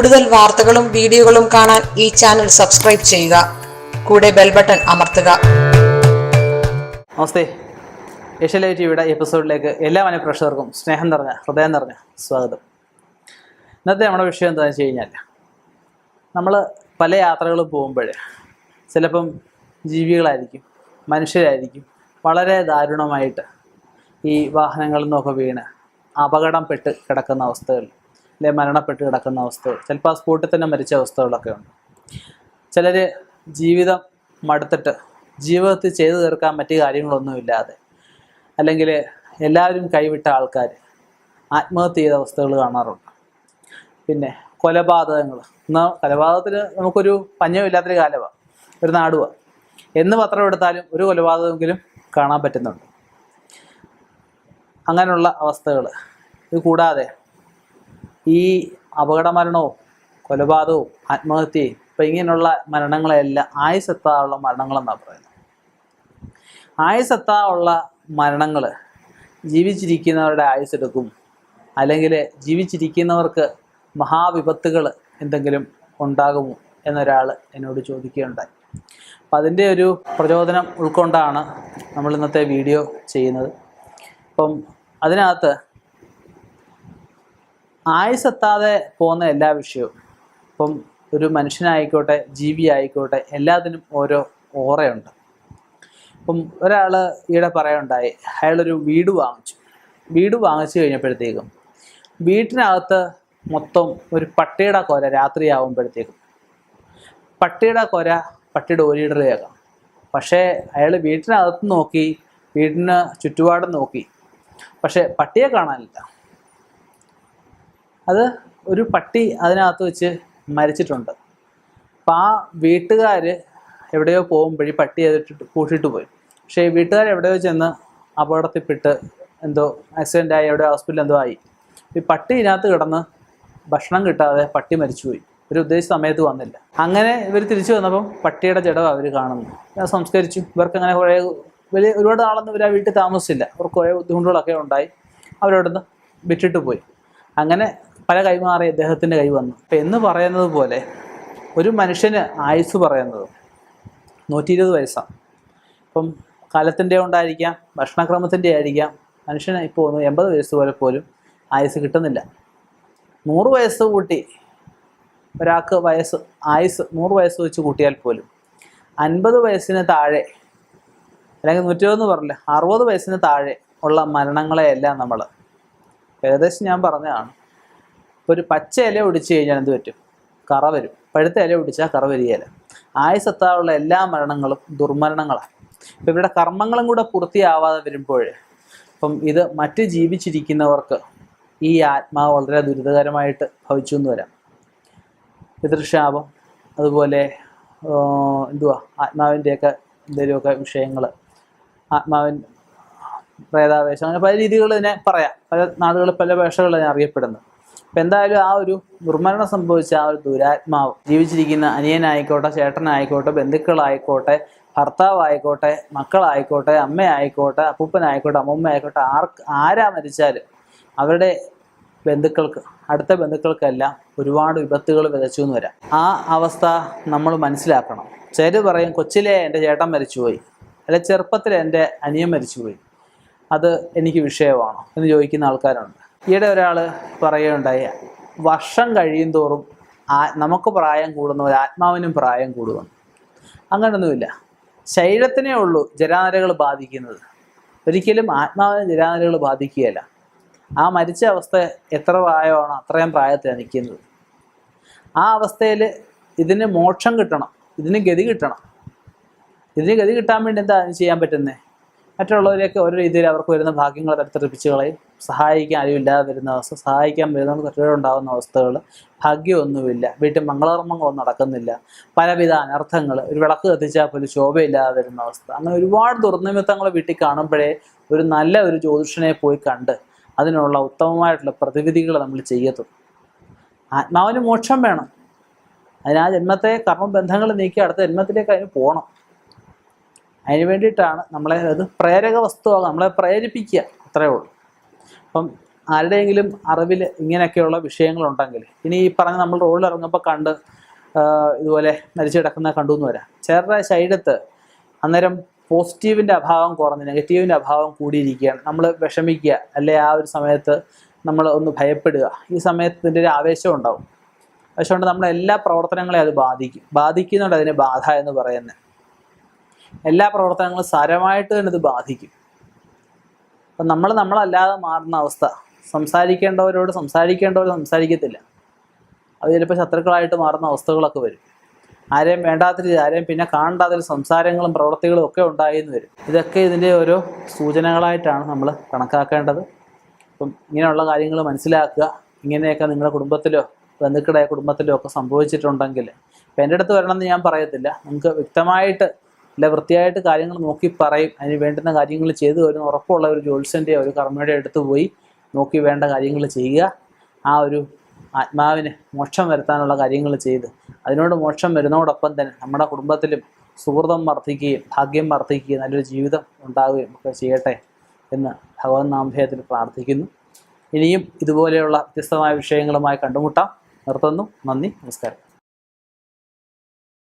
കൂടുതൽ വാർത്തകളും വീഡിയോകളും കാണാൻ ഈ ചാനൽ സബ്സ്ക്രൈബ് ചെയ്യുക. കൂടെ ബെൽ ബട്ടൺ അമർത്തുക. നമസ്തേ. ഏഷ്യലൈവ് ടിവിയുടെ എപ്പിസോഡിലേക്ക് എല്ലാ മനഃപ്രേക്ഷകർക്കും സ്നേഹം നിറഞ്ഞ ഹൃദയം നിറഞ്ഞ സ്വാഗതം. ഇന്നത്തെ നമ്മുടെ വിഷയം എന്താണെന്ന് വെച്ച് കഴിഞ്ഞാൽ നമ്മൾ പല യാത്രകളും പോകുമ്പോൾ ചിലപ്പം ജീവികളായിരിക്കും മനുഷ്യരായിരിക്കും വളരെ ദാരുണമായിട്ട് ഈ വാഹനങ്ങളിൽ നിന്നൊക്കെ വീണ് അപകടം പെട്ട് കിടക്കുന്ന അവസ്ഥകൾ അല്ലെ മരണപ്പെട്ട് കിടക്കുന്ന അവസ്ഥകൾ ചിലപ്പോൾ ആ സ്പോട്ടിൽ തന്നെ മരിച്ച അവസ്ഥകളൊക്കെ ഉണ്ട്. ചിലർ ജീവിതം മടുത്തിട്ട് ജീവിതത്തിൽ ചെയ്തു തീർക്കാൻ മറ്റു കാര്യങ്ങളൊന്നുമില്ലാതെ അല്ലെങ്കിൽ എല്ലാവരും കൈവിട്ട ആൾക്കാർ ആത്മഹത്യ ചെയ്ത അവസ്ഥകൾ കാണാറുണ്ട്. പിന്നെ കൊലപാതകങ്ങൾ ഇന്ന് കൊലപാതകത്തിൽ നമുക്കൊരു പഞ്ഞമില്ലാത്തൊരു കാലമാണ് ഒരു നാടുവാണ് എന്ന് പത്രം എടുത്താലും ഒരു കൊലപാതകമെങ്കിലും കാണാൻ പറ്റുന്നുണ്ട്. അങ്ങനെയുള്ള അവസ്ഥകൾ ഇത് കൂടാതെ ഈ അപകടമരണവും കൊലപാതകവും ആത്മഹത്യയും ഇപ്പം ഇങ്ങനെയുള്ള മരണങ്ങളെല്ലാം ആയുസെത്താനുള്ള മരണങ്ങളെന്നാണ് പറയുന്നത്. ആയുസെത്താനുള്ള മരണങ്ങൾ ജീവിച്ചിരിക്കുന്നവരുടെ ആയുസ്സെടുക്കും അല്ലെങ്കിൽ ജീവിച്ചിരിക്കുന്നവർക്ക് മഹാവിപത്തുകൾ എന്തെങ്കിലും ഉണ്ടാകുമോ എന്നൊരാൾ എന്നോട് ചോദിക്കുകയുണ്ടായി. അപ്പം അതിന്റെ ഒരു പ്രചോദനം ഉൾക്കൊണ്ടാണ് നമ്മൾ ഇന്നത്തെ വീഡിയോ ചെയ്യുന്നത്. അപ്പം അതിനകത്ത് ആയുസെത്താതെ പോകുന്ന എല്ലാ വിഷയവും ഇപ്പം ഒരു മനുഷ്യനായിക്കോട്ടെ ജീവി ആയിക്കോട്ടെ എല്ലാത്തിനും ഓരോ ഓറയുണ്ട്. ഇപ്പം ഒരാൾ ഈടെ പറയുണ്ടായി അയാളൊരു വീട് വാങ്ങിച്ചു. വീട് വാങ്ങിച്ചു കഴിഞ്ഞപ്പോഴത്തേക്കും വീട്ടിനകത്ത് മൊത്തം ഒരു പട്ടിയുടെ കൊര രാത്രിയാവുമ്പോഴത്തേക്കും. പട്ടിയുടെ കൊര പട്ടിയുടെ ഓരിയിടർ പക്ഷേ അയാൾ വീട്ടിനകത്ത് നോക്കി വീടിന് ചുറ്റുപാടും നോക്കി. പക്ഷേ പട്ടിയെ കാണാനില്ല. അത് ഒരു പട്ടി അതിനകത്ത് വെച്ച് മരിച്ചിട്ടുണ്ട്. അപ്പം ആ വീട്ടുകാർ എവിടെയോ പോകുമ്പോഴേ പട്ടി അതിട്ടിട്ട് കൂട്ടിയിട്ട് പോയി. പക്ഷേ ഈ വീട്ടുകാർ എവിടെയോ ചെന്ന് അപകടത്തിൽപ്പെട്ട് എന്തോ ആക്സിഡന്റ് ആയി എവിടെ ഹോസ്പിറ്റലിൽ എന്തോ ആയി. ഈ പട്ടി ഇതിനകത്ത് കിടന്ന് ഭക്ഷണം കിട്ടാതെ പട്ടി മരിച്ചുപോയി. ഒരു ഉദ്ദേശിച്ച സമയത്ത് വന്നില്ല. അങ്ങനെ ഇവർ തിരിച്ചു വന്നപ്പം പട്ടിയുടെ ജഡം അവർ കാണുന്നു. ഞാൻ സംസ്കരിച്ചു. ഇവർക്ക് അങ്ങനെ കുറേ വലിയ ഒരുപാട് നാളൊന്നും ഇവർ ആ വീട്ടിൽ താമസിച്ചില്ല. അവർക്ക് കുറേ ബുദ്ധിമുട്ടുകളൊക്കെ ഉണ്ടായി. അവരവിടുന്ന് വിറ്റിട്ട് പോയി. അങ്ങനെ പല കൈമാറി അദ്ദേഹത്തിന്റെ കൈ വന്നു. അപ്പം എന്ന് പറയുന്നത് പോലെ ഒരു മനുഷ്യന് ആയുസ് പറയുന്നത് നൂറ്റി ഇരുപത് വയസ്സാണ് ഇപ്പം കാലത്തിന്റെ ഉണ്ടായിരിക്കാം ഭക്ഷണക്രമത്തിന്റെ ആയിരിക്കാം മനുഷ്യന് ഇപ്പോൾ ഒന്ന് എൺപത് വയസ്സ് പോലെ പോലും ആയുസ് കിട്ടുന്നില്ല. നൂറ് വയസ്സ് കൂട്ടി ഒരാൾക്ക് വയസ്സ് ആയുസ് നൂറ് വയസ്സ് വെച്ച് കൂട്ടിയാൽ പോലും അൻപത് വയസ്സിന് താഴെ അല്ലെങ്കിൽ നൂറ്റിരുപതെന്ന് പറഞ്ഞില്ല അറുപത് വയസ്സിന് താഴെ ഉള്ള മരണങ്ങളെയെല്ലാം നമ്മൾ ഏകദേശം ഞാൻ പറഞ്ഞതാണ്. ഇപ്പോൾ ഒരു പച്ച ഇല ഒടിച്ചു കഴിഞ്ഞാൽ എന്ത് പറ്റും? കറ വരും. പഴുത്ത ഇല ഒടിച്ചാൽ കറ വരികയില്ല. ആയുസത്താറുള്ള എല്ലാ മരണങ്ങളും ദുർമരണങ്ങളാണ് ഇപ്പം ഇവരുടെ കർമ്മങ്ങളും കൂടെ പൂർത്തിയാവാതെ വരുമ്പോൾ ഇപ്പം ഇത് മറ്റ് ജീവിച്ചിരിക്കുന്നവർക്ക് ഈ ആത്മാവ് വളരെ ദുരിതകരമായിട്ട് ഭവിച്ചു എന്ന് വരാം. പിതൃശാപം അതുപോലെ എന്തുവാ? ആത്മാവിന്റെയൊക്കെ എന്തെങ്കിലുമൊക്കെ വിഷയങ്ങൾ ആത്മാവിൻ പ്രേതാവേശം അങ്ങനെ പല രീതികൾ ഇതിനെ പറയാം. പല നാടുകളിൽ പല ഭാഷകളിൽ അറിയപ്പെടുന്നത്. അപ്പം എന്തായാലും ആ ഒരു ദുർമരണം സംഭവിച്ച ആ ഒരു ദുരാത്മാവ് ജീവിച്ചിരിക്കുന്ന അനിയനായിക്കോട്ടെ ചേട്ടനായിക്കോട്ടെ ബന്ധുക്കളായിക്കോട്ടെ ഭർത്താവായിക്കോട്ടെ മക്കളായിക്കോട്ടെ അമ്മയായിക്കോട്ടെ അപ്പൂപ്പനായിക്കോട്ടെ അമ്മൂമ്മ ആയിക്കോട്ടെ ആർക്ക് ആരാ മരിച്ചാലും അവരുടെ ബന്ധുക്കൾക്ക് അടുത്ത ബന്ധുക്കൾക്കെല്ലാം ഒരുപാട് വിപത്തുകൾ വിതച്ചു എന്ന് വരാം. ആ അവസ്ഥ നമ്മൾ മനസ്സിലാക്കണം. ചിലർ പറയും കൊച്ചിലെ എന്റെ ചേട്ടൻ മരിച്ചുപോയി. അല്ലെ ചെറുപ്പത്തിൽ എന്റെ അനിയൻ മരിച്ചുപോയി. അത് എനിക്ക് വിഷയമാണോ എന്ന് ചോദിക്കുന്ന ആൾക്കാരുണ്ട്. ഈയിടെ ഒരാൾ പറയുകയുണ്ടായി വർഷം കഴിയും തോറും ആ നമുക്ക് പ്രായം കൂടുന്ന ഒരു ആത്മാവിനും പ്രായം കൂടുന്നു. അങ്ങനൊന്നുമില്ല. ശരീരത്തിനേ ഉള്ളൂ ജരാനരകൾ ബാധിക്കുന്നത്. ഒരിക്കലും ആത്മാവിനെ ജരാനരകൾ ബാധിക്കുകയല്ല. ആ മരിച്ച അവസ്ഥ എത്ര പ്രായമാണോ അത്രയും പ്രായത്തിലാണ് നിൽക്കുന്നത്. ആ അവസ്ഥയിൽ ഇതിന് മോക്ഷം കിട്ടണം ഇതിന് ഗതി കിട്ടണം. ഇതിന് ഗതി കിട്ടാൻ വേണ്ടി എന്താ ചെയ്യാൻ പറ്റുന്നത് മറ്റുള്ളവരെയൊക്കെ ഓരോ രീതിയിൽ അവർക്ക് വരുന്ന ഭാഗ്യങ്ങൾ തരത്തെറിപ്പിച്ച് കളയും. സഹായിക്കാൻ ആരുമില്ലാതെ വരുന്ന അവസ്ഥ സഹായിക്കാൻ വരുന്നവർക്ക് കഷ്ടത ഉണ്ടാകുന്ന അവസ്ഥകൾ ഭാഗ്യമൊന്നുമില്ല. വീട്ടിൽ മംഗളകർമ്മങ്ങളൊന്നും നടക്കുന്നില്ല. പലവിധ അനർത്ഥങ്ങൾ ഒരു വിളക്ക് കത്തിച്ചാൽ പോലും ശോഭയില്ലാതെ വരുന്ന അവസ്ഥ. അങ്ങനെ ഒരുപാട് ദുർനിമിത്തങ്ങൾ വീട്ടിൽ കാണുമ്പോഴേ ഒരു നല്ല ഒരു ജ്യോതിഷനെ പോയി കണ്ട് അതിനുള്ള ഉത്തമമായിട്ടുള്ള പ്രതിവിധികൾ നമ്മൾ ചെയ്യത്തുള്ളൂ. ആത്മാവിന് മോക്ഷം വേണം. അതിന് ജന്മത്തെ കർമ്മബന്ധങ്ങൾ നീക്കി അടുത്ത ജന്മത്തിലേക്ക് അതിന് പോകണം അതിന് വേണ്ടിയിട്ടാണ് നമ്മളെ അത് പ്രേരക വസ്തുവാകും നമ്മളെ പ്രേരിപ്പിക്കുക. അത്രയേ ഉള്ളൂ. അപ്പം ആരുടെയെങ്കിലും അറിവിൽ ഇങ്ങനെയൊക്കെയുള്ള വിഷയങ്ങളുണ്ടെങ്കിൽ ഇനി ഈ പറഞ്ഞ നമ്മൾ റോഡിൽ ഇറങ്ങുമ്പോൾ കണ്ട് ഇതുപോലെ മരിച്ചു കിടക്കുന്ന കണ്ടു എന്ന് വരാം. ചിലരുടെ ശരീരത്ത് അന്നേരം പോസിറ്റീവിന്റെ അഭാവം കുറഞ്ഞ് നെഗറ്റീവിന്റെ അഭാവം കൂടിയിരിക്കുകയാണ്. നമ്മൾ വിഷമിക്കുക അല്ലെ ആ ഒരു സമയത്ത് നമ്മൾ ഒന്ന് ഭയപ്പെടുക. ഈ സമയത്ത് ഇതിന്റെ ഒരു ആവേശം ഉണ്ടാവും. അതുകൊണ്ട് നമ്മുടെ എല്ലാ പ്രവർത്തനങ്ങളെയും അത് ബാധിക്കും. ബാധിക്കുന്നുണ്ട് അതിനെ ബാധ എന്ന് പറയുന്നത്. എല്ലാ പ്രവർത്തനങ്ങളും സാരമായിട്ട് തന്നെ ഇത് ബാധിക്കും. അപ്പം നമ്മൾ നമ്മളല്ലാതെ മാറുന്ന അവസ്ഥ. സംസാരിക്കേണ്ടവരോട് സംസാരിക്കേണ്ടവർ സംസാരിക്കത്തില്ല. അത് ചിലപ്പോൾ ശത്രുക്കളായിട്ട് മാറുന്ന അവസ്ഥകളൊക്കെ വരും. ആരെയും വേണ്ടാത്ത രീതി ആരെയും പിന്നെ കാണണ്ടാത്ത സംസാരങ്ങളും പ്രവൃത്തികളും ഒക്കെ ഉണ്ടായിന്ന് വരും. ഇതൊക്കെ ഇതിന്റെ ഓരോ സൂചനകളായിട്ടാണ് നമ്മൾ കണക്കാക്കേണ്ടത്. അപ്പം ഇങ്ങനെയുള്ള കാര്യങ്ങൾ മനസ്സിലാക്കുക. ഇങ്ങനെയൊക്കെ നിങ്ങളുടെ കുടുംബത്തിലോ ബന്ധുക്കളുടെ കുടുംബത്തിലോ ഒക്കെ സംഭവിച്ചിട്ടുണ്ടെങ്കിൽ ഇപ്പം എന്റെ അടുത്ത് വരണമെന്ന് ഞാൻ പറയത്തില്ല. നിങ്ങൾക്ക് വ്യക്തമായിട്ട് അല്ല വൃത്തിയായിട്ട് കാര്യങ്ങൾ നോക്കി പറയും. അതിന് വേണ്ടുന്ന കാര്യങ്ങൾ ചെയ്തു ഒരു ഉറപ്പുള്ള ഒരു ജ്യോത്സ്യന്റെ ഒരു കർമ്മയുടെ അടുത്ത് പോയി നോക്കി വേണ്ട കാര്യങ്ങൾ ചെയ്യുക. ആ ഒരു ആത്മാവിന് മോക്ഷം വരുത്താനുള്ള കാര്യങ്ങൾ ചെയ്ത്. അതിനോട് മോക്ഷം വരുന്നതോടൊപ്പം തന്നെ നമ്മുടെ കുടുംബത്തിലും സുഹൃതം വർദ്ധിക്കുകയും ഭാഗ്യം വർദ്ധിക്കുകയും നല്ലൊരു ജീവിതം ഉണ്ടാവുകയും ഒക്കെ ചെയ്യട്ടെ എന്ന് ഭഗവാൻ നാമഭേദത്തിൽ പ്രാർത്ഥിക്കുന്നു. ഇനിയും ഇതുപോലെയുള്ള വ്യത്യസ്തമായ വിഷയങ്ങളുമായി കണ്ടുമുട്ടാം. നിർത്തുന്നു. നന്ദി. നമസ്കാരം.